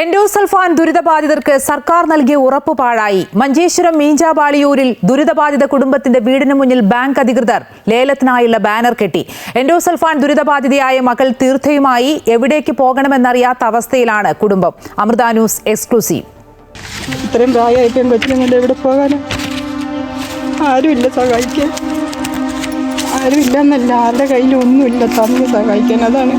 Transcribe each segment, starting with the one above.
Endosulfan ദുരിതബാധിതർക്ക് സർക്കാർ നൽകിയ ഉറപ്പ് പാഴായി മഞ്ചേശ്വരം മീഞ്ചാപാളിയൂരിൽ ദുരിതബാധിത കുടുംബത്തിന്റെ വീടിന് മുന്നിൽ ബാങ്ക് അധികൃതർ ലേലത്തിനായുള്ള ബാനർ കെട്ടി. എൻഡോസൾഫാൻ ദുരിതബാധിതയായ മകൾ തീർത്ഥയുമായി എവിടേക്ക് പോകണമെന്നറിയാത്ത അവസ്ഥയിലാണ് കുടുംബം. Amrita news exclusive. ഇത്രയും ആരുമില്ല സഹായിക്കാൻ. ആരുടെ കയ്യിലൊന്നുമില്ല തന്ന് സഹായിക്കാൻ. അതാണ്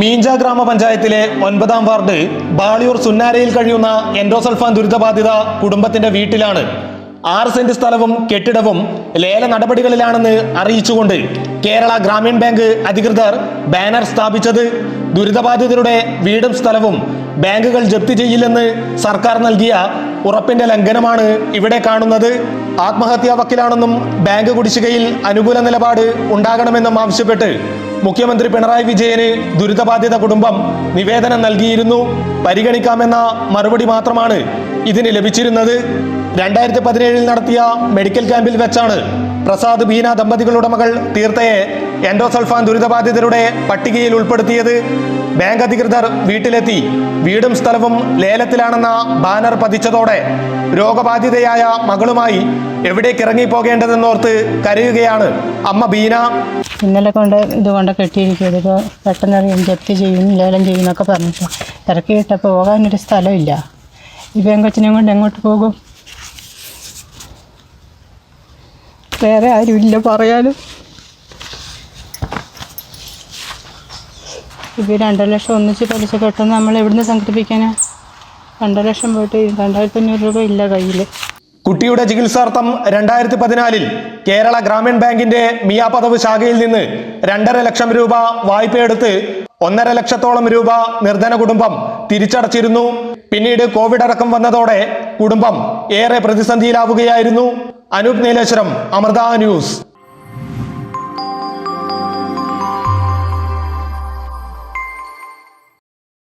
മീഞ്ച ഗ്രാമപഞ്ചായത്തിലെ ഒൻപതാം വാർഡ് ബാളിയൂർ സുന്നാരയിൽ കഴിയുന്ന എൻഡോസൾഫാൻ ദുരിതബാധിത കുടുംബത്തിന്റെ വീട്ടിലാണ്. ആറ് സെന്റ് സ്ഥലവും കെട്ടിടവും ലേല നടപടികളിലാണെന്ന് അറിയിച്ചുകൊണ്ട് കേരള ഗ്രാമീൺ ബാങ്ക് അധികൃതർ ബാനർ സ്ഥാപിച്ചത് ദുരിതബാധിതരുടെ വീടും സ്ഥലവും ബാങ്കുകൾ ജപ്തി ചെയ്യില്ലെന്ന് സർക്കാർ നൽകിയ ഉറപ്പിന്റെ ലംഘനമാണ് ഇവിടെ കാണുന്നത്. ആത്മഹത്യാ വക്കിലാണെന്നും ബാങ്ക് കുടിശ്ശികയിൽ അനുകൂല നിലപാട് ഉണ്ടാകണമെന്നും ആവശ്യപ്പെട്ട് മുഖ്യമന്ത്രി പിണറായി വിജയന് ദുരിതബാധിത കുടുംബം നിവേദനം നൽകിയിരുന്നു. പരിഗണിക്കാമെന്ന മറുപടി മാത്രമാണ് ഇതിന് ലഭിച്ചിരുന്നത്. രണ്ടായിരത്തി പതിനേഴിൽ നടത്തിയ മെഡിക്കൽ ക്യാമ്പിൽ വെച്ചാണ് പ്രസാദ് ബീന ദമ്പതികളുടെ മകൾ തീർത്ഥയെ എൻഡോസൾഫാൻ ദുരിതബാധിതരുടെ പട്ടികയിൽ ഉൾപ്പെടുത്തിയത്. ബാങ്ക് അധികൃതർ വീട്ടിലെത്തി. വീടും സ്ഥലവും ലേലത്തിലാണെന്ന ബാനർ പതിച്ചതോടെ രോഗബാധിതയായ മകളുമായി എവിടേക്ക് ഇറങ്ങിപ്പോകേണ്ടതെന്നോർത്ത് കരയുകയാണ് അമ്മ ബീന. ഇന്നലെ കൊണ്ട് ഇത് കൊണ്ട് കെട്ടിയിരിക്കും ഇതിപ്പോൾ പെട്ടെന്ന് ജപ്തി ചെയ്യും ലേലം ചെയ്യും എന്നൊക്കെ പറഞ്ഞിട്ട്. ഇറക്കി പോകാനൊരു സ്ഥലമില്ല. ഈ പെൺകൊച്ചിനെ കൊണ്ട് എങ്ങോട്ട് പോകും? വേറെ ആരുമില്ല പറയാനും ഇപ്പോൾ രണ്ടര ലക്ഷം ഒന്നിച്ച് പലിശ പെട്ടെന്ന് നമ്മൾ എവിടുന്ന് സംഘടിപ്പിക്കാനാ? രണ്ടര ലക്ഷം പോയിട്ട് രണ്ടായിരത്തി അഞ്ഞൂറ് രൂപ ഇല്ല കയ്യിൽ കുട്ടിയുടെ ചികിത്സാർത്ഥം രണ്ടായിരത്തി പതിനാലിൽ കേരള ഗ്രാമീൺ ബാങ്കിന്റെ മിയാപദവ് ശാഖയിൽ നിന്ന് രണ്ടര ലക്ഷം രൂപ വായ്പയെടുത്ത് ഒന്നര ലക്ഷത്തോളം രൂപ നിർധന കുടുംബം തിരിച്ചടച്ചിരുന്നു. പിന്നീട് കോവിഡ് അടക്കം വന്നതോടെ കുടുംബം ഏറെ പ്രതിസന്ധിയിലാവുകയായിരുന്നു. അനൂപ് നീലേശ്വരം അമൃത ന്യൂസ്.